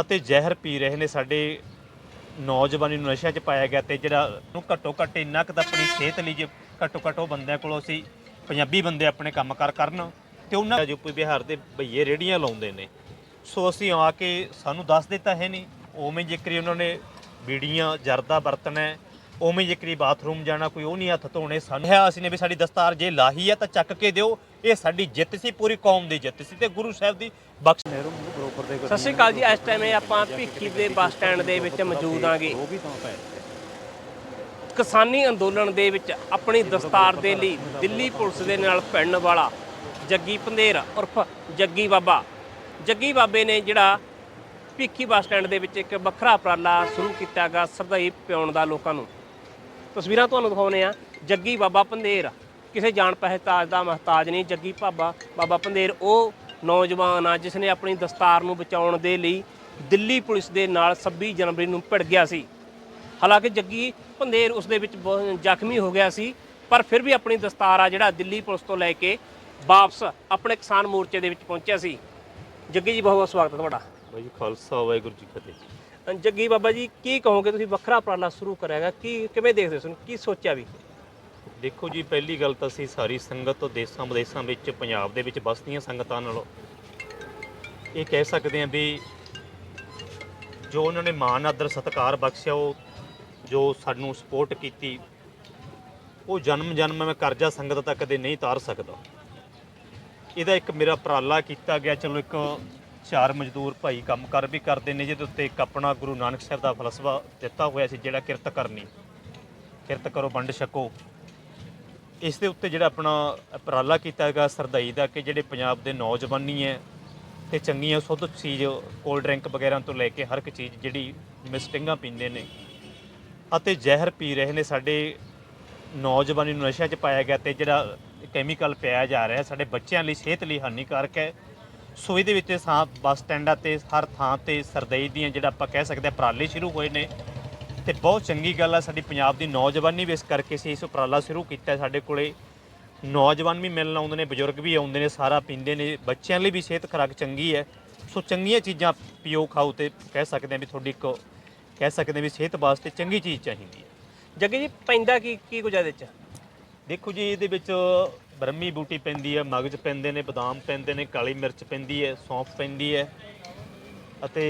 ਅਤੇ ਜ਼ਹਿਰ ਪੀ ਰਹੇ ਨੇ ਸਾਡੇ ਨੌਜਵਾਨੀ ਨੂੰ ਨਸ਼ਿਆਂ 'ਚ ਪਾਇਆ ਗਿਆ ਤੇ ਜਿਹੜਾ ਨੂੰ ਘੱਟੋ ਘੱਟ ਇੰਨਾ ਕੁ ਤਾਂ ਆਪਣੀ ਸਿਹਤ ਲਈ ਜੇ ਘੱਟੋ ਘੱਟ ਉਹ ਬੰਦਿਆਂ ਕੋਲੋਂ ਅਸੀਂ ਪੰਜਾਬੀ ਬੰਦੇ ਆਪਣੇ ਕੰਮਕਾਰ ਕਰਨ ਤੇ ਉਹਨਾਂ ਯੂਪੀ ਬਿਹਾਰ ਦੇ ਭਈਏ ਰੇੜੀਆਂ ਲਾਉਂਦੇ ਨੇ ਸੋ ਅਸੀਂ ਆ ਕੇ ਸਾਨੂੰ ਦੱਸ ਦਿੱਤਾ ਹੈ ਨਹੀਂ। ਉਵੇਂ ਜ਼ਿਕਰੀ ਉਹਨਾਂ ਨੇ ਬੀੜੀਆਂ ਜਰਦਾ ਵਰਤਣਾ ਹੈ, ਉਵੇਂ ਜ਼ਿਕਰੀ ਬਾਥਰੂਮ ਜਾਣਾ ਕੋਈ ਉਹ ਨਹੀਂ ਹੱਥ ਧੋਣੇ ਸਾਨੂੰ। ਹੈ ਅਸੀਂ ਨੇ ਵੀ ਸਾਡੀ ਦਸਤਾਰ ਜੇ ਲਾਹੀ ਹੈ ਤਾਂ ਚੱਕ ਕੇ ਦਿਓ ਇਹ ਸਾਡੀ ਜਿੱਤ ਸੀ ਪੂਰੀ ਕੌਮ ਦੀ ਜਿੱਤ ਸੀ ਤੇ ਗੁਰੂ ਸਾਹਿਬ ਦੀ ਬਖਸ਼ ਸਤਿ ਸ਼੍ਰੀ ਅਕਾਲ ਜੀ ਇਸ ਟਾਈਮ ਇਹ ਆਪਾਂ ਭਿੱਖੀ ਦੇ ਬੱਸ ਸਟੈਂਡ ਦੇ ਵਿੱਚ ਮੌਜੂਦ ਆਂਗੇ। ਕਿਸਾਨੀ ਅੰਦੋਲਨ ਦੇ ਵਿੱਚ ਆਪਣੀ ਦਸਤਾਰ ਦੇ ਲਈ ਦਿੱਲੀ ਪੁਲਿਸ ਦੇ ਨਾਲ ਭਿੜਨ ਵਾਲਾ ਜੱਗੀ ਪੰਧੇਰ ਉਰਫ ਜੱਗੀ ਬਾਬਾ। ਜੱਗੀ ਬਾਬੇ ਨੇ ਜਿਹੜਾ ਭਿੱਖੀ ਬੱਸ ਸਟੈਂਡ ਦੇ ਵਿੱਚ ਇੱਕ ਵੱਖਰਾ ਉਪਰਾਲਾ ਸ਼ੁਰੂ ਕੀਤਾਗਾ ਸਰਦਾਈ ਪਿਉਣ ਦਾ ਲੋਕਾਂ ਨੂੰ। ਤਸਵੀਰਾਂ ਤੁਹਾਨੂੰ ਦਿਖਾਉਨੇ ਆ ਜੱਗੀ ਬਾਬਾ ਪੰਧੇਰ ਕਿਸੇ ਜਾਣ ਪਹਿਚਾਣ ਦਾ ਮਹਤਾਜ ਨਹੀਂ। ਜੱਗੀ ਬਾਬਾ ਬਾਬਾ ਪੰਧੇਰ ਉਹ ਨੌਜਵਾਨ ਆ ਜਿਸ ਨੇ ਆਪਣੀ ਦਸਤਾਰ ਨੂੰ ਬਚਾਉਣ ਦੇ ਲਈ ਦਿੱਲੀ ਪੁਲਿਸ ਦੇ ਨਾਲ 26 ਜਨਵਰੀ ਨੂੰ ਭਿੜ ਗਿਆ ਸੀ। ਹਾਲਾਂਕਿ ਜੱਗੀ ਪੰਧੇਰ ਉਸ ਦੇ ਵਿੱਚ ਬਹੁਤ ਜ਼ਖਮੀ ਹੋ ਗਿਆ ਸੀ ਪਰ ਫਿਰ ਵੀ ਆਪਣੀ ਦਸਤਾਰ ਆ ਜਿਹੜਾ ਦਿੱਲੀ ਪੁਲਿਸ ਤੋਂ ਲੈ ਕੇ ਵਾਪਸ ਆਪਣੇ ਕਿਸਾਨ ਮੋਰਚੇ ਦੇ ਵਿੱਚ ਪਹੁੰਚਿਆ ਸੀ। ਜੱਗੀ ਜੀ ਬਹੁਤ ਬਹੁਤ ਸਵਾਗਤ ਹੈ ਤੁਹਾਡਾ। ਬਾਈ ਖਾਲਸਾ ਵਾਹਿਗੁਰੂ ਜੀ ਫਤਿਹ। ਜੱਗੀ ਬਾਬਾ ਜੀ ਕੀ ਕਹੋਗੇ ਤੁਸੀਂ? ਵੱਖਰਾ ਉਪਰਾਲਾ ਸ਼ੁਰੂ ਕਰਿਆਗਾ ਕੀ ਕਿਵੇਂ ਦੇਖਦੇ ਹੋ ਕੀ ਸੋਚਿਆ ਵੀ? ਦੇਖੋ ਜੀ, ਪਹਿਲੀ ਗੱਲ ਤਾਂ ਅਸੀਂ ਸਾਰੀ ਸੰਗਤ ਤੋਂ ਦੇਸ਼ਾਂ ਵਿਦੇਸ਼ਾਂ ਵਿੱਚ, ਪੰਜਾਬ ਦੇ ਵਿੱਚ ਵਸਦੀਆਂ ਸੰਗਤਾਂ ਨਾਲੋਂ ਇਹ ਕਹਿ ਸਕਦੇ ਹਾਂ ਵੀ ਜੋ ਉਹਨਾਂ ਨੇ ਮਾਣ, ਆਦਰ, ਸਤਿਕਾਰ ਬਖਸ਼ਿਆ, ਉਹ ਜੋ ਸਾਨੂੰ ਸਪੋਰਟ ਕੀਤੀ, ਉਹ ਜਨਮ ਜਨਮ ਮੈਂ ਕਰਜ਼ਾ ਸੰਗਤ ਤੱਕ ਕਦੇ ਨਹੀਂ ਤਾਰ ਸਕਦਾ। ਇਹਦਾ ਇੱਕ ਮੇਰਾ ਉਪਰਾਲਾ ਕੀਤਾ ਗਿਆ, ਚਲੋ ਇੱਕ ਚਾਰ ਮਜ਼ਦੂਰ ਭਾਈ ਕੰਮ ਕਰ ਵੀ ਕਰਦੇ ਨੇ, ਜਿਹਦੇ ਉੱਤੇ ਇੱਕ ਆਪਣਾ ਗੁਰੂ ਨਾਨਕ ਸਾਹਿਬ ਦਾ ਫਲਸਫਾ ਦਿੱਤਾ ਹੋਇਆ ਸੀ, ਜਿਹੜਾ ਕਿਰਤ ਕਰਨੀ, ਕਿਰਤ ਕਰੋ ਵੰਡ ਛਕੋ। ਇਸ ਦੇ ਉੱਤੇ ਜਿਹੜਾ ਆਪਣਾ ਉਪਰਾਲਾ ਕੀਤਾ ਹੈਗਾ ਸਰਦਾਈ ਦਾ ਕਿ ਜਿਹੜੇ ਪੰਜਾਬ ਦੇ ਨੌਜਵਾਨੀ ਹੈ ਤੇ ਚੰਗੀਆਂ ਸੁੱਧ ਚੀਜ਼ ਕੋਲਡ ਡਰਿੰਕ ਵਗੈਰਾ ਤੋਂ ਲੈ ਕੇ ਹਰ ਇੱਕ ਚੀਜ਼ ਜਿਹੜੀ ਮਿਸਟਿੰਗਾਂ ਪੀਂਦੇ ਨੇ। ਅਤੇ ਜ਼ਹਿਰ ਪੀ ਰਹੇ ਨੇ ਸਾਡੇ ਨੌਜਵਾਨੀ ਨੂੰ ਨਸ਼ਿਆਂ 'ਚ ਪਾਇਆ ਗਿਆ ਤੇ ਜਿਹੜਾ ਕੈਮੀਕਲ ਪਿਆ ਜਾ ਰਿਹਾ ਸਾਡੇ ਬੱਚਿਆਂ ਲਈ ਸਿਹਤ ਲਈ ਹਾਨੀਕਾਰਕ ਹੈ। ਸੋ ਇਹਦੇ ਵਿੱਚ ਸਾਂ ਬੱਸ ਸਟੈਂਡਾਂ ਤੇ ਹਰ ਥਾਂ ਤੇ ਸਰਦਈ ਦੀਆਂ ਜਿਹੜਾ ਆਪਾਂ ਕਹਿ ਸਕਦੇ ਹਾਂ ਉਪਰਾਲੇ ਸ਼ੁਰੂ ਹੋਏ ਨੇ। ਤੇ ਬਹੁਤ ਚੰਗੀ ਗੱਲ ਆ ਸਾਡੀ ਪੰਜਾਬ ਦੀ ਨੌਜਵਾਨੀ ਵੀ ਇਸ ਕਰਕੇ ਸੀ ਇਸ ਉਪਰਾਲਾ ਸ਼ੁਰੂ ਕੀਤਾ। ਸਾਡੇ ਕੋਲੇ। ਨੌਜਵਾਨ ਵੀ ਮਿਲਣ ਆਉਂਦੇ ਨੇ ਬਜ਼ੁਰਗ ਵੀ ਆਉਂਦੇ ਨੇ ਸਾਰਾ ਪੀਂਦੇ ਨੇ ਬੱਚਿਆਂ ਲਈ ਵੀ ਸਿਹਤ ਖੁਰਾਕ ਚੰਗੀ ਹੈ। ਸੋ ਚੰਗੀਆਂ ਚੀਜ਼ਾਂ ਪੀਓ ਖਾਓ ਤੇ ਕਹਿ ਸਕਦੇ ਹਾਂ ਵੀ ਤੁਹਾਡੀ ਇੱਕ ਕਹਿ ਸਕਦੇ ਹਾਂ ਵੀ ਸਿਹਤ ਵਾਸਤੇ ਚੰਗੀ ਚੀਜ਼ ਚਾਹੀਦੀ ਹੈ। ਜੱਗੀ ਜੀ ਪੈਂਦਾ ਕੀ ਕੀ ਕੁਝ ਇਹਦੇ ਚ? ਦੇਖੋ ਜੀ ਇਹਦੇ ਵਿੱਚ ਬ੍ਰਹਮੀ ਬੂਟੀ ਪੈਂਦੀ ਹੈ ਮਗਜ ਪੈਂਦੇ ਨੇ ਬਦਾਮ ਪੈਂਦੇ ਨੇ ਕਾਲੀ ਮਿਰਚ ਪੈਂਦੀ ਹੈ ਸੌਂਫ ਪੈਂਦੀ ਹੈ ਅਤੇ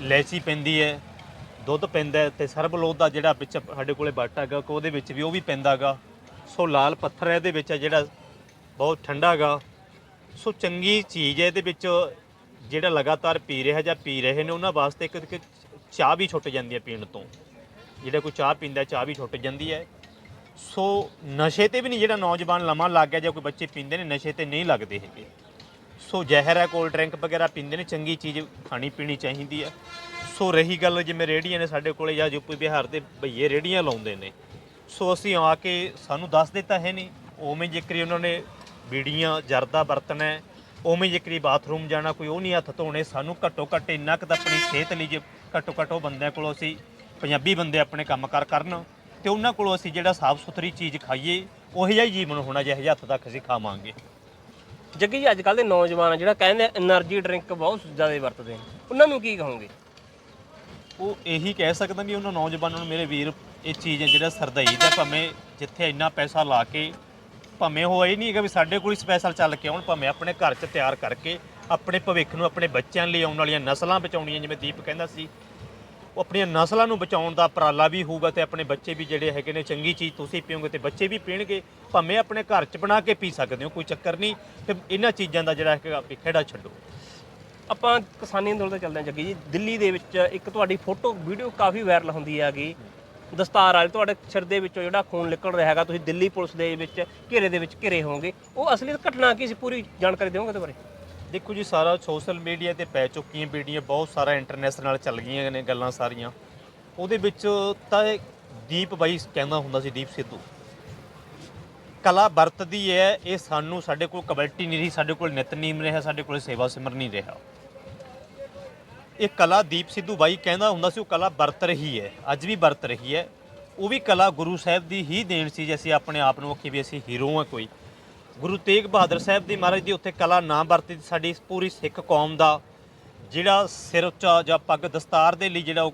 ਇਲਾਇਚੀ ਪੈਂਦੀ ਹੈ। ਦੁੱਧ ਪੈਂਦਾ ਹੈ ਤੇ ਸਰਬਲੋਧ ਦਾ ਜਿਹੜਾ ਵਿੱਚ ਸਾਡੇ ਕੋਲੇ ਬਾਟਾ ਹੈਗਾ, ਕੋ ਉਹਦੇ ਵਿੱਚ ਵੀ ਉਹ ਵੀ ਪੈਂਦਾਗਾ ਸੋ ਲਾਲ ਪੱਥਰ ਇਹਦੇ ਵਿੱਚ ਹੈ ਜਿਹੜਾ ਬਹੁਤ ਠੰਡਾ ਹੈਗਾ। ਸੋ ਚੰਗੀ ਚੀਜ਼ ਹੈ ਇਹਦੇ ਵਿੱਚ ਜਿਹੜਾ ਲਗਾਤਾਰ ਪੀ ਰਿਹਾ ਜਾਂ ਪੀ ਰਹੇ ਨੇ, ਉਹਨਾਂ ਵਾਸਤੇ ਇੱਕ ਇੱਕ ਚਾਹ ਵੀ ਛੁੱਟ ਜਾਂਦੀ ਹੈ ਪੀਣ ਤੋਂ। ਜਿਹੜਾ ਕੋਈ ਚਾਹ ਪੀਂਦਾ, ਚਾਹ ਵੀ ਛੁੱਟ ਜਾਂਦੀ ਹੈ। ਸੋ ਨਸ਼ੇ ਤੇ ਵੀ ਨਹੀਂ, ਜਿਹੜਾ ਨੌਜਵਾਨ ਲਮਾ ਲੱਗ ਗਿਆ ਜਾਂ ਕੋਈ ਬੱਚੇ ਪੀਂਦੇ ਨੇ, ਨਸ਼ੇ ਤੇ ਨਹੀਂ ਲੱਗਦੇ ਹੈਗੇ। ਸੋ ਜ਼ਹਿਰ ਹੈ ਕੋਲਡ ਡਰਿੰਕ ਵਗੈਰਾ ਪੀਂਦੇ ਨੇ, ਚੰਗੀ ਚੀਜ਼ ਖਾਣੀ ਪੀਣੀ ਚਾਹੀਦੀ ਹੈ। ਸੋ ਰਹੀ ਗੱਲ ਜਿਵੇਂ ਰੇੜੀਆਂ ਨੇ ਸਾਡੇ ਕੋਲੇ ਜਾਂ ਯੂਪੀ ਬਿਹਾਰ ਦੇ ਭਈਏ ਰੇੜੀਆਂ ਲਾਉਂਦੇ ਨੇ। ਸੋ ਅਸੀਂ ਆ ਕੇ ਸਾਨੂੰ ਦੱਸ ਦਿੱਤਾ ਹੈ ਨਹੀਂ, ਉਵੇਂ ਜ਼ਿਕਰੀ ਉਹਨਾਂ ਨੇ ਬੀੜੀਆਂ, ਜਰਦਾ ਵਰਤਣਾ ਉਵੇਂ ਜ਼ਿਕਰੀ ਬਾਥਰੂਮ ਜਾਣਾ, ਕੋਈ ਉਹ ਨਹੀਂ ਹੱਥ ਧੋਣੇ, ਸਾਨੂੰ ਘੱਟੋ ਘੱਟ ਇੰਨਾ ਕੁ ਤਾਂ ਆਪਣੀ ਸਿਹਤ ਲਈ ਜੇ ਘੱਟੋ ਘੱਟ ਉਹ ਬੰਦਿਆਂ ਕੋਲੋਂ ਅਸੀਂ ਪੰਜਾਬੀ ਬੰਦੇ ਆਪਣੇ ਕੰਮਕਾਰ ਕਰਨ ਤੇ ਉਹਨਾਂ ਕੋਲੋਂ ਅਸੀਂ ਜਿਹੜਾ ਸਾਫ਼ ਸੁਥਰੀ ਚੀਜ਼ ਖਾਈਏ, ਉਹੋ ਜਿਹਾ ਹੀ ਜੀਵਨ ਹੋਣਾ, ਜਿਹੋ ਜਿਹਾ ਹੱਥ ਤੱਕ ਅਸੀਂ ਖਾਵਾਂਗੇ। ਜੱਗੀ ਜੀ ਅੱਜ ਕੱਲ ਦੇ ਨੌਜਵਾਨ ਜਿਹੜਾ ਕਹਿੰਦੇ એનર્ਜੀ ਡਰਿੰਕ ਬਹੁਤ ਜ਼ਿਆਦਾ ਵਰਤਦੇ ਨੇ ਉਹਨਾਂ ਨੂੰ ਕੀ ਕਹੋਗੇ? ਉਹ ਇਹੀ ਕਹਿ ਸਕਦਾ ਵੀ ਉਹਨਾਂ ਨੌਜਵਾਨਾਂ ਨੂੰ, ਮੇਰੇ ਵੀਰ, ਇਹ ਚੀਜ਼ ਹੈ ਜਿਹੜਾ ਸਰਦਾਈ ਦਾ ਭਾਵੇਂ ਜਿੱਥੇ ਇੰਨਾ ਪੈਸਾ ਲਾ ਕੇ ਭਾਵੇਂ ਉਹ ਇਹ ਨਹੀਂ ਹੈਗਾ ਵੀ ਸਾਡੇ ਕੋਲ ਹੀ ਸਪੈਸ਼ਲ ਚੱਲ ਕੇ ਆਉਣ, ਭਾਵੇਂ ਆਪਣੇ ਘਰ 'ਚ ਤਿਆਰ ਕਰਕੇ, ਆਪਣੇ ਭਵਿੱਖ ਨੂੰ ਆਪਣੇ ਬੱਚਿਆਂ ਲਈ ਆਉਣ ਵਾਲੀਆਂ ਨਸਲਾਂ ਬਚਾਉਣੀਆਂ, ਜਿਵੇਂ ਦੀਪ ਕਹਿੰਦਾ ਸੀ ਉਹ ਆਪਣੀਆਂ ਨਸਲਾਂ ਨੂੰ ਬਚਾਉਣ ਦਾ ਉਪਰਾਲਾ ਵੀ ਹੋਊਗਾ ਤੇ ਆਪਣੇ ਬੱਚੇ ਵੀ ਜਿਹੜੇ ਹੈਗੇ ਨੇ ਚੰਗੀ ਚੀਜ਼ ਤੁਸੀਂ ਪੀਓਗੇ ਤੇ ਬੱਚੇ ਵੀ ਪੀਣਗੇ, ਭਾਵੇਂ ਆਪਣੇ ਘਰ 'ਚ ਬਣਾ ਕੇ ਪੀ ਸਕਦੇ ਹੋ, ਕੋਈ ਚੱਕਰ ਨਹੀਂ। ਤੇ ਇਹਨਾਂ ਚੀਜ਼ਾਂ ਦਾ ਜਿਹੜਾ ਹੈਗਾ ਵੀ ਖੇੜਾ ਛੱਡੋ। ਆਪਾਂ ਕਿਸਾਨੀ ਅੰਦੋਲਨ ਤੇ ਚੱਲਦੇ ਹਾਂ ਜੱਗੀ ਜੀ। ਦਿੱਲੀ ਦੇ ਵਿੱਚ ਇੱਕ ਤੁਹਾਡੀ ਫੋਟੋ, ਵੀਡੀਓ ਕਾਫੀ ਵਾਇਰਲ ਹੁੰਦੀ ਹੈਗੀ। ਦਸਤਾਰ ਵਾਲੇ ਤੁਹਾਡੇ ਸਿਰ ਦੇ ਵਿੱਚੋਂ ਜਿਹੜਾ ਖੂਨ ਨਿਕਲ ਰਿਹਾ ਹੈਗਾ, ਤੁਸੀਂ ਦਿੱਲੀ ਪੁਲਿਸ ਦੇ ਵਿੱਚ ਘੇਰੇ ਦੇ ਵਿੱਚ ਘਿਰੇ ਹੋਵੋਗੇ। ਉਹ ਅਸਲੀ ਘਟਨਾ ਕੀ ਸੀ? ਪੂਰੀ ਜਾਣਕਾਰੀ ਦਿਓਗੇ ਉਹਦੇ ਬਾਰੇ? ਦੇਖੋ ਜੀ, ਸਾਰਾ ਸੋਸ਼ਲ ਮੀਡੀਆ ਤੇ ਪੈ ਚੁੱਕੀਆਂ ਵੀਡੀਓ ਬਹੁਤ ਸਾਰਾ ਇੰਟਰਨੈਸ਼ਨਲ ਚੱਲ ਗਈਆਂ ਨੇ ਗੱਲਾਂ ਸਾਰੀਆਂ। ਉਹਦੇ ਵਿੱਚ ਤਾਂ ਇਹ ਦੀਪ ਬਾਈ ਕਹਿੰਦਾ ਹੁੰਦਾ ਸੀ, ਦੀਪ ਸਿੱਧੂ। ਕਲਾ ਵਰਤਦੀ ਹੈ, ਇਹ ਸਾਨੂੰ ਸਾਡੇ ਕੋਲ ਕਬਲਟੀ ਨਹੀਂ ਰਹੀ, ਸਾਡੇ ਕੋਲ ਨਿਤਨੇਮ ਰਿਹਾ, ਸਾਡੇ ਕੋਲ ਸੇਵਾ ਸਿਮਰ ਨਹੀਂ ਰਿਹਾ। ਇਹ ਕਲਾ ਦੀਪ ਸਿੱਧੂ ਬਾਈ ਕਹਿੰਦਾ ਹੁੰਦਾ ਸੀ, ਉਹ ਕਲਾ ਵਰਤ ਰਹੀ ਹੈ, ਅੱਜ ਵੀ ਵਰਤ ਰਹੀ ਹੈ। ਉਹ ਵੀ ਕਲਾ ਗੁਰੂ ਸਾਹਿਬ ਦੀ ਹੀ ਦੇਣ ਸੀ, ਜੇ ਅਸੀਂ ਆਪਣੇ ਆਪ ਨੂੰ ਆਖੀ ਵੀ ਅਸੀਂ ਹੀਰੋ ਹਾਂ ਕੋਈ। ਗੁਰੂ ਤੇਗ ਬਹਾਦਰ ਸਾਹਿਬ ਦੀ ਮਹਾਰਾਜ ਦੀ ਉੱਥੇ ਕਲਾ ਨਾ ਵਰਤੀ ਸਾਡੀ ਪੂਰੀ ਸਿੱਖ ਕੌਮ ਦਾ ਜਿਹੜਾ ਸਿਰ ਉੱਚਾ ਜਾਂ ਪੱਗ ਦਸਤਾਰ ਦੇ ਲਈ ਜਿਹੜਾ ਉਹ,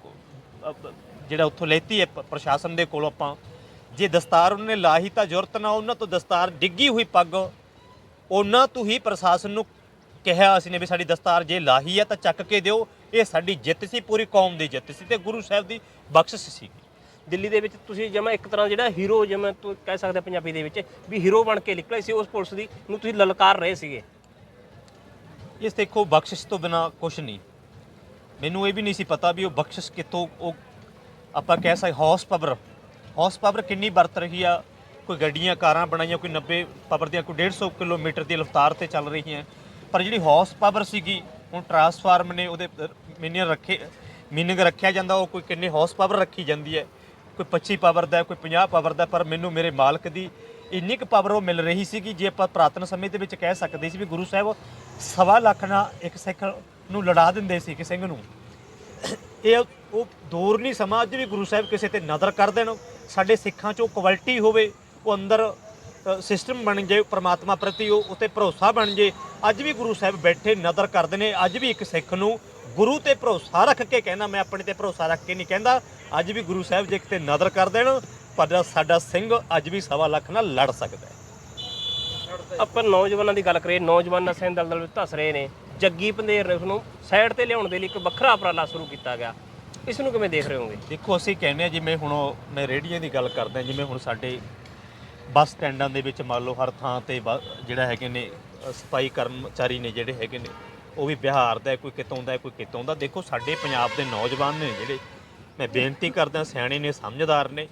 ਜਿਹੜਾ ਉੱਥੋਂ ਲੈਤੀ ਹੈ ਪ- ਪ੍ਰਸ਼ਾਸਨ ਦੇ ਕੋਲੋਂ ਆਪਾਂ ਜੇ ਦਸਤਾਰ ਉਹਨੇ ਲਾਹੀ ਤਾਂ ਜ਼ਰੂਰਤ ਨਾ ਉਹਨਾਂ ਤੋਂ ਦਸਤਾਰ ਡਿੱਗੀ ਹੋਈ ਪੱਗ ਉਹਨਾਂ ਤੋਂ ਹੀ ਪ੍ਰਸ਼ਾਸਨ ਨੂੰ ਕਿਹਾ ਅਸੀਂ ਨੇ ਵੀ ਸਾਡੀ ਦਸਤਾਰ ਜੇ ਲਾਹੀ ਹੈ ਤਾਂ ਚੱਕ ਕੇ ਦਿਓ ਇਹ ਸਾਡੀ ਜਿੱਤ ਸੀ ਪੂਰੀ ਕੌਮ ਦੀ ਜਿੱਤ ਸੀ ਤੇ ਗੁਰੂ ਸਾਹਿਬ ਦੀ ਬਖਸ਼ਿਸ਼ ਸੀ। ਦਿੱਲੀ ਦੇ ਵਿੱਚ ਤੁਸੀਂ ਜਿਵੇਂ ਇੱਕ ਤਰ੍ਹਾਂ ਜਿਹੜਾ ਹੀਰੋ ਜਿਵੇਂ ਤੂੰ ਕਹਿ ਸਕਦਾ ਪੰਜਾਬੀ ਦੇ ਵਿੱਚ, ਵੀ ਹੀਰੋ ਬਣ ਕੇ ਨਿਕਲੇ ਸੀ, ਉਸ ਪੁਲਿਸ ਦੀ ਨੂੰ ਤੁਸੀਂ ਲਲਕਾਰ ਰਹੇ ਸੀਗੇ। ਇਸ ਦੇਖੋ, ਬਖਸ਼ਿਸ਼ ਤੋਂ ਬਿਨਾ ਕੁਝ ਨਹੀਂ। ਮੈਨੂੰ ਇਹ ਵੀ ਨਹੀਂ ਸੀ ਪਤਾ ਵੀ ਉਹ ਬਖਸ਼ਿਸ਼ ਕਿੱਥੋਂ, ਉਹ ਆਪਾਂ ਕਹਿ ਸਕਦੇ ਹੌਸ ਪਾਵਰ ਹੌਸ ਪਾਵਰ ਕਿੰਨੀ ਵਰਤ ਰਹੀ ਆ, ਕੋਈ ਗੱਡੀਆਂ, ਕਾਰਾਂ ਬਣਾਈਆਂ, ਕੋਈ 90 ਪਾਵਰ ਦੀਆਂ, ਕੋਈ 150 ਕਿਲੋਮੀਟਰ ਦੀ ਰਫ਼ਤਾਰ ਤੇ ਚੱਲ ਰਹੀਆਂ। ਪਰ ਜਿਹੜੀ ਹੌਸ ਪਾਵਰ ਸੀਗੀ, ਹੁਣ ਟਰਾਂਸਫਾਰਮ ਨੇ ਉਹਦੇ ਮੀਨਿੰਗ ਰੱਖੇ ਮੀਨਿੰਗ ਰੱਖਿਆ ਜਾਂਦਾ, ਉਹ ਕੋਈ ਕਿੰਨੇ ਹੌਸ ਪਾਵਰ ਰੱਖੀ ਜਾਂਦੀ ਹੈ। ਕੋਈ 25 ਪਾਵਰ ਦਾ ਕੋਈ 50 ਪਾਵਰ ਦਾ ਪਰ ਮੈਨੂੰ ਮੇਰੇ ਮਾਲਕ ਦੀ ਇੰਨੀ ਕੁ ਪਾਵਰ ਉਹ ਮਿਲ ਰਹੀ ਸੀ ਕਿ ਜੇ ਆਪਾਂ ਪ੍ਰਾਤਨ ਸਮੇਂ ਦੇ ਵਿੱਚ ਕਹਿ ਸਕਦੇ ਸੀ ਵੀ ਗੁਰੂ ਸਾਹਿਬ ਸਵਾ ਲੱਖ ਨਾਲ ਇੱਕ ਸਿੱਖ ਨੂੰ ਲੜਾ ਦਿੰਦੇ ਸੀ ਕਿ ਸਿੰਘ ਨੂੰ, ਇਹ ਉਹ ਦੂਰ ਨਹੀਂ ਸਮਾਂ ਅੱਜ ਵੀ ਗੁਰੂ ਸਾਹਿਬ ਕਿਸੇ ਤੇ ਨਜ਼ਰ ਕਰ ਦੇਣ, ਸਾਡੇ ਸਿੱਖਾਂ 'ਚ ਉਹ ਕੁਆਲਿਟੀ ਹੋਵੇ, ਉਹ ਅੰਦਰ ਸਿਸਟਮ ਬਣ ਜਾਏ ਪ੍ਰਮਾਤਮਾ ਪ੍ਰਤੀ ਉਹ ਉਤੇ ਭਰੋਸਾ ਬਣ ਜੇ, ਅੱਜ ਵੀ ਗੁਰੂ ਸਾਹਿਬ ਬੈਠੇ ਨਜ਼ਰ ਕਰਦੇ ਨੇ, ਅੱਜ ਵੀ ਇੱਕ ਸਿੱਖ ਨੂੰ ਗੁਰੂ ਤੇ ਭਰੋਸਾ ਰੱਖ ਕੇ ਕਹਿੰਦਾ ਮੈਂ ਆਪਣੇ ਤੇ ਭਰੋਸਾ ਰੱਖ ਕੇ ਨਹੀਂ ਕਹਿੰਦਾ। ਅੱਜ ਵੀ ਗੁਰੂ ਸਾਹਿਬ ਜੇ ਕਿਤੇ ਨਜ਼ਰ ਕਰ ਦੇਣ ਪਰ ਸਾਡਾ ਸਿੰਘ ਅੱਜ ਵੀ ਸਵਾ ਲੱਖ ਨਾਲ ਲੜ ਸਕਦਾ ਹੈ। ਆਪਾਂ ਨੌਜਵਾਨਾਂ ਦੀ ਗੱਲ ਕਰੀਏ ਨੌਜਵਾਨ ਨਸ਼ੇ ਦਲਦਲ ਵਿੱਚ ਧਸ ਰਹੇ ਨੇ। ਜੱਗੀ ਪੰਧੇਰ ਨੇ ਉਸਨੂੰ ਸਾਈਡ ਤੇ ਲਿਆਉਣ ਦੇ ਲਈ ਇੱਕ ਵੱਖਰਾ ਉਪਰਾਲਾ ਸ਼ੁਰੂ ਕੀਤਾ ਗਿਆ। ਇਸ ਨੂੰ ਕਿਵੇਂ ਦੇਖ ਰਹੇ ਹੋਗੇ ਦੇਖੋ ਅਸੀਂ ਕਹਿੰਦੇ ਆ ਜਿਵੇਂ ਹੁਣ ਉਹ- ਮੈਂ ਰੇੜੀਆਂ ਦੀ ਗੱਲ ਕਰਦਾ ਜਿਵੇਂ ਹੁਣ ਸਾਡੇ ਬੱਸ ਸਟੈਂਡਾਂ ਦੇ ਵਿੱਚ ਮੰਨ ਲਓ ਹਰ ਥਾਂ ਤੇ ਬ- ਜਿਹੜਾ ਹੈਗੇ ਨੇ ਸਫ਼ਾਈ ਕਰਮਚਾਰੀ ਨੇ ਜਿਹੜੇ ਹੈਗੇ ਨੇ ਉਹ ਵੀ ਬਿਹਾਰ ਦਾ ਹੈ, ਕੋਈ ਕਿਤੋਂ ਦਾ ਹੈ, ਕੋਈ ਕਿਤੋਂ ਦਾ। ਦੇਖੋ ਸਾਡੇ ਪੰਜਾਬ ਦੇ ਨੌਜਵਾਨ ਨੇ ਜਿਹੜੇ ਮੈਂ ਬੇਨਤੀ ਕਰਦਾ ਸਿਆਣੇ ਨੇ ਸਮਝਦਾਰ ਨੇ।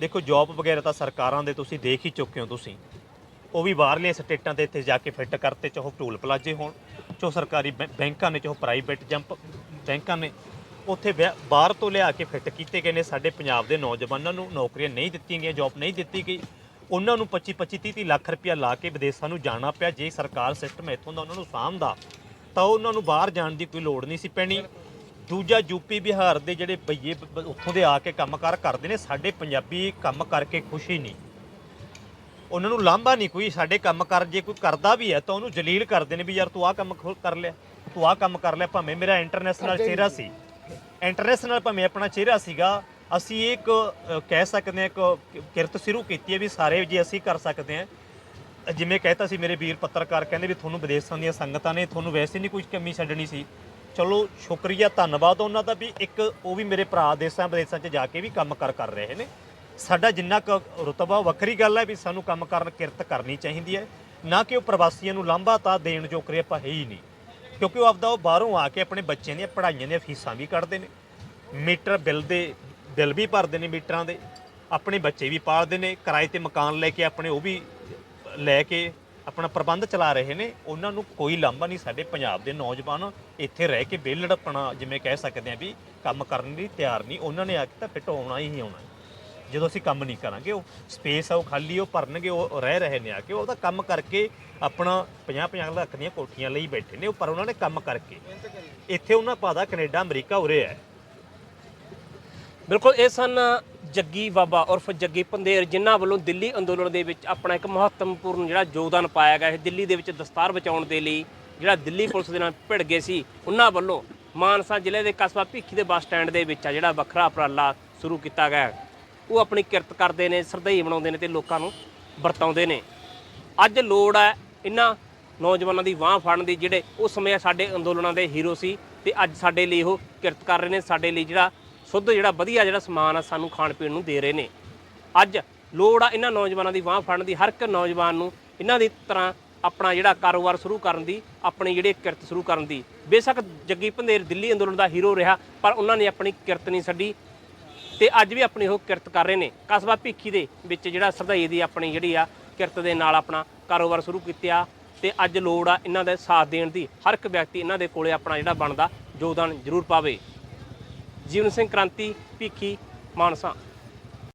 ਦੇਖੋ ਜੌਬ ਵਗੈਰਾ ਤਾਂ ਸਰਕਾਰਾਂ ਦੇ ਤੁਸੀਂ ਦੇਖ ਹੀ ਚੁੱਕੇ ਹੋ ਤੁਸੀਂ। ਉਹ ਵੀ ਬਾਹਰਲੀਆਂ ਸਟੇਟਾਂ ਤੇ ਇੱਥੇ ਜਾ ਕੇ ਫਿੱਟ ਕਰਤੇ ਚਾਹੇ ਉਹ ਟੂਲ ਪਲਾਜੇ ਹੋਣ ਚਾਹੇ ਉਹ ਸਰਕਾਰੀ ਬੈਂ- ਬੈਂਕਾਂ ਨੇ ਚਾਹੋ ਪ੍ਰਾਈਵੇਟ ਜੰਪ ਬੈਂਕਾਂ ਨੇ। ਉੱਥੇ ਵਿਆ- ਬਾਹਰ ਤੋਂ ਲਿਆ ਕੇ ਫਿੱਟ ਕੀਤੇ ਗਏ ਨੇ। ਸਾਡੇ ਪੰਜਾਬ ਦੇ ਨੌਜਵਾਨਾਂ ਨੂੰ ਨੌਕਰੀਆਂ ਨਹੀਂ ਦਿੱਤੀਆਂ ਗਈਆਂ ਜੌਬ ਨਹੀਂ ਦਿੱਤੀ ਗਈ। ਉਹਨਾਂ ਨੂੰ 25 25 30 30 ਲੱਖ ਰੁਪਇਆ ਲਾ ਕੇ ਵਿਦੇਸ਼ਾਂ ਨੂੰ ਜਾਣਾ ਪਿਆ। ਜੇ ਸਰਕਾਰ ਸਿਸਟਮ ਇੱਥੋਂ ਦਾ ਉਹਨਾਂ ਨੂੰ ਸਾਂਭਦਾ ਤਾਂ ਉਹਨਾਂ ਨੂੰ ਬਾਹਰ ਜਾਣ ਦੀ ਕੋਈ ਲੋੜ ਨਹੀਂ ਸੀ ਪੈਣੀ। ਦੂਜਾ ਯੂਪੀ ਬਿਹਾਰ ਦੇ ਜਿਹੜੇ ਬਈਏ ਉੱਥੋਂ ਦੇ ਆ ਕੇ ਕੰਮਕਾਰ ਕਰਦੇ ਨੇ ਸਾਡੇ ਪੰਜਾਬੀ ਕੰਮ ਕਰਕੇ ਖੁਸ਼ੀ ਨਹੀਂ। ਉਹਨਾਂ ਨੂੰ ਲਾਂਭਾ ਨਹੀਂ ਕੋਈ ਸਾਡੇ ਕੰਮ ਕਰ ਜੇ ਕੋਈ ਕਰਦਾ ਵੀ ਹੈ ਤਾਂ ਉਹਨੂੰ ਜਲੀਲ ਕਰਦੇ ਨੇ ਵੀ ਯਾਰ ਤੂੰ ਆਹ ਕੰਮ ਕਰ ਲਿਆ ਤੂੰ ਆਹ ਕੰਮ ਕਰ ਲਿਆ ਭਾਵੇਂ ਮੇਰਾ ਇੰਟਰਨੈਸ਼ਨਲ ਚਿਹਰਾ ਸੀ। ਇੰਟਰਨੈਸ਼ਨਲ ਭਾਵੇਂ ਆਪਣਾ ਚਿਹਰਾ ਸੀਗਾ ਅਸੀਂ ਇੱਕ ਕਹਿ ਸਕਦੇ ਹਾਂ ਇੱਕ ਕਿਰਤ ਸ਼ੁਰੂ ਕੀਤੀ ਹੈ ਵੀ ਸਾਰੇ ਜੇ ਅਸੀਂ ਕਰ ਸਕਦੇ ਹਾਂ ਜਿਵੇਂ ਕਹਿਤਾ ਸੀ ਮੇਰੇ ਵੀਰ ਪੱਤਰਕਾਰ, ਕਹਿੰਦੇ ਵੀ ਤੁਹਾਨੂੰ ਵਿਦੇਸ਼ਾਂ ਦੀਆਂ ਸੰਗਤਾਂ ਨੇ, ਤੁਹਾਨੂੰ ਵੈਸੇ ਨਹੀਂ ਕੁਝ ਕਮੀ ਛੱਡਣੀ ਸੀ। ਚਲੋ, ਸ਼ੁਕਰੀਆ, ਧੰਨਵਾਦ ਉਹਨਾਂ ਦਾ ਵੀ ਇੱਕ ਉਹ ਵੀ ਮੇਰੇ ਭਰਾ ਦੇਸਾਂ ਵਿਦੇਸ਼ਾਂ 'ਚ ਜਾ ਕੇ ਵੀ ਕੰਮ ਕਰ ਕਰ ਰਹੇ ਨੇ। ਸਾਡਾ ਜਿੰਨਾ ਕੁ ਰੁਤਬਾ, ਉਹ ਵੱਖਰੀ ਗੱਲ ਹੈ ਵੀ ਸਾਨੂੰ ਕੰਮ ਕਰਨ ਕਿਰਤ ਕਰਨੀ ਚਾਹੀਦੀ ਹੈ। ਨਾ ਕਿ ਉਹ ਪ੍ਰਵਾਸੀਆਂ ਨੂੰ ਲਾਂਭਾ ਤਾਂ ਦੇਣ ਜੋ ਕਰੇ ਆਪਾਂ ਹੈ ਹੀ ਨਹੀਂ। ਕਿਉਂਕਿ ਉਹ ਆਪਦਾ ਉਹ ਬਾਹਰੋਂ ਆ ਕੇ ਆਪਣੇ ਬੱਚਿਆਂ ਦੀਆਂ ਪੜ੍ਹਾਈਆਂ ਦੀਆਂ ਫੀਸਾਂ ਵੀ ਕੱਢਦੇ ਨੇ। ਮੀਟਰ ਬਿੱਲ ਦੇ, ਬਿੱਲ ਵੀ ਭਰਦੇ ਨੇ ਮੀਟਰਾਂ ਦੇ। ਆਪਣੇ ਬੱਚੇ ਵੀ ਪਾਲਦੇ ਨੇ। ਕਿਰਾਏ ਤੇ ਮਕਾਨ ਲੈ ਕੇ ਆਪਣੇ ਉਹ ਵੀ ਲੈ ਕੇ ਆਪਣਾ ਪ੍ਰਬੰਧ ਚਲਾ ਰਹੇ ਨੇ, ਉਹਨਾਂ ਨੂੰ ਕੋਈ ਲਾਂਭਾ ਨਹੀਂ ਸਾਡੇ ਪੰਜਾਬ ਦੇ ਨੌਜਵਾਨ ਇੱਥੇ ਰਹਿ ਕੇ ਬੇਲੜਪਣਾ ਜਿਵੇਂ ਕਹਿ ਸਕਦੇ ਆ ਵੀ ਕੰਮ ਕਰਨ ਲਈ ਤਿਆਰ ਨਹੀਂ, ਉਹਨਾਂ ਨੇ ਆ ਕੇ ਤਾਂ ਫਿੱਟ ਹੋਣਾ ਹੀ ਆਉਣਾ। ਜਦੋਂ ਅਸੀਂ ਕੰਮ ਨਹੀਂ ਕਰਾਂਗੇ, ਉਹ ਸਪੇਸ ਆ, ਉਹ ਖਾਲੀ, ਉਹ ਭਰਨਗੇ, ਉਹ ਰਹਿ ਰਹੇ ਨੇ ਆ ਕੇ ਉਹਦਾ ਕੰਮ ਕਰਕੇ ਆਪਣਾ 50 50 ਲੱਖ ਦੀਆਂ ਕੋਠੀਆਂ ਲਈ ਬੈਠੇ ਨੇ, ਉਹ ਪਰ ਉਹਨਾਂ ਨੇ ਕੰਮ ਕਰਕੇ। ਇੱਥੇ ਉਹਨਾਂ ਪਾਦਾ ਕੈਨੇਡਾ, ਅਮਰੀਕਾ ਉਰੇ ਹੈ। ਬਿਲਕੁਲ, ਇਹ ਸਨ ਜੱਗੀ ਬਾਬਾ ਉਰਫ ਜੱਗੀ ਪੰਧੇਰ, ਜਿਨ੍ਹਾਂ ਵੱਲੋਂ ਦਿੱਲੀ ਅੰਦੋਲਨ ਦੇ ਵਿੱਚ ਆਪਣਾ ਇੱਕ ਮਹੱਤਵਪੂਰਨ ਜਿਹੜਾ ਯੋਗਦਾਨ ਪਾਇਆ ਗਿਆ ਹੈ ਦਿੱਲੀ ਦੇ ਵਿੱਚ ਦਸਤਾਰ ਬਚਾਉਣ ਦੇ ਲਈ, ਜਿਹੜਾ ਦਿੱਲੀ ਪੁਲਿਸ ਦੇ ਨਾਲ ਭਿੜ ਗਏ ਸੀ, ਉਹਨਾਂ ਵੱਲੋਂ ਮਾਨਸਾ ਜ਼ਿਲ੍ਹੇ ਦੇ ਕਸਬਾ ਭੀਖੀ ਦੇ ਬੱਸ ਸਟੈਂਡ ਦੇ ਵਿੱਚ ਆ ਜਿਹੜਾ ਵੱਖਰਾ ਉਪਰਾਲਾ ਸ਼ੁਰੂ ਕੀਤਾ ਗਿਆ। ਉਹ ਆਪਣੀ ਕਿਰਤ ਕਰਦੇ ਨੇ ਸਰਦਈ ਬਣਾਉਂਦੇ ਨੇ ਤੇ ਲੋਕਾਂ ਨੂੰ ਵਰਤਾਉਂਦੇ ਨੇ। ਅੱਜ ਲੋੜ ਹੈ ਇਹਨਾਂ ਨੌਜਵਾਨਾਂ ਦੀ ਬਾਹ ਫੜਨ ਦੀ, ਜਿਹੜੇ ਉਸ ਸਮੇਂ ਸਾਡੇ ਅੰਦੋਲਨਾਂ ਦੇ ਹੀਰੋ ਸੀ ਤੇ ਅੱਜ ਸਾਡੇ ਲਈ ਉਹ ਕਿਰਤ ਕਰ ਰਹੇ ਨੇ, ਸਾਡੇ ਲਈ ਜਿਹੜਾ ਸ਼ੁੱਧ ਜਿਹੜਾ ਵਧੀਆ ਜਿਹੜਾ ਸਮਾਨ ਆ ਸਾਨੂੰ ਖਾਣ ਪੀਣ ਨੂੰ ਦੇ ਰਹੇ ਨੇ। ਅੱਜ ਲੋੜ ਆ ਇਹਨਾਂ ਨੌਜਵਾਨਾਂ ਦੀ ਬਾਹ ਫੜਨ ਦੀ, ਹਰ ਇੱਕ ਨੌਜਵਾਨ ਨੂੰ ਇਹਨਾਂ ਦੀ ਤਰ੍ਹਾਂ ਆਪਣਾ ਜਿਹੜਾ ਕਾਰੋਬਾਰ ਸ਼ੁਰੂ ਕਰਨ ਦੀ, ਆਪਣੀ ਜਿਹੜੀ ਕਿਰਤ ਸ਼ੁਰੂ ਕਰਨ ਦੀ। ਬੇਸ਼ੱਕ ਜੱਗੀ ਭੰਦੇਰ ਦਿੱਲੀ ਅੰਦੋਲਨ ਦਾ ਹੀਰੋ ਰਿਹਾ, ਪਰ ਉਹਨਾਂ ਨੇ ਆਪਣੀ ਕਿਰਤ ਨਹੀਂ ਛੱਡੀ ਤੇ ਅੱਜ ਵੀ ਆਪਣੀ ਉਹ ਕਿਰਤ ਕਰ ਰਹੇ ਨੇ। ਕਸਬਾ ਭੀਖੀ ਦੇ ਵਿੱਚ ਜਿਹੜਾ ਸਰਦਾਈ ਦੀ ਆਪਣੀ ਜਿਹੜੀ ਆ ਕਿਰਤ ਦੇ ਨਾਲ ਆਪਣਾ ਕਾਰੋਬਾਰ ਸ਼ੁਰੂ ਕੀਤਾ ਤੇ ਅੱਜ ਲੋੜ ਆ ਇਹਨਾਂ ਦਾ ਸਾਥ ਦੇਣ ਦੀ। ਹਰ ਇੱਕ ਵਿਅਕਤੀ ਇਹਨਾਂ ਦੇ ਕੋਲੇ ਆਪਣਾ ਜਿਹੜਾ ਬਣਦਾ ਯੋਗਦਾਨ ਜ਼ਰੂਰ ਪਾਵੇ। ਜੀਵਨ ਸਿੰਘ ਕ੍ਰਾਂਤੀ ਭੀਖੀ ਮਾਨਸਾ।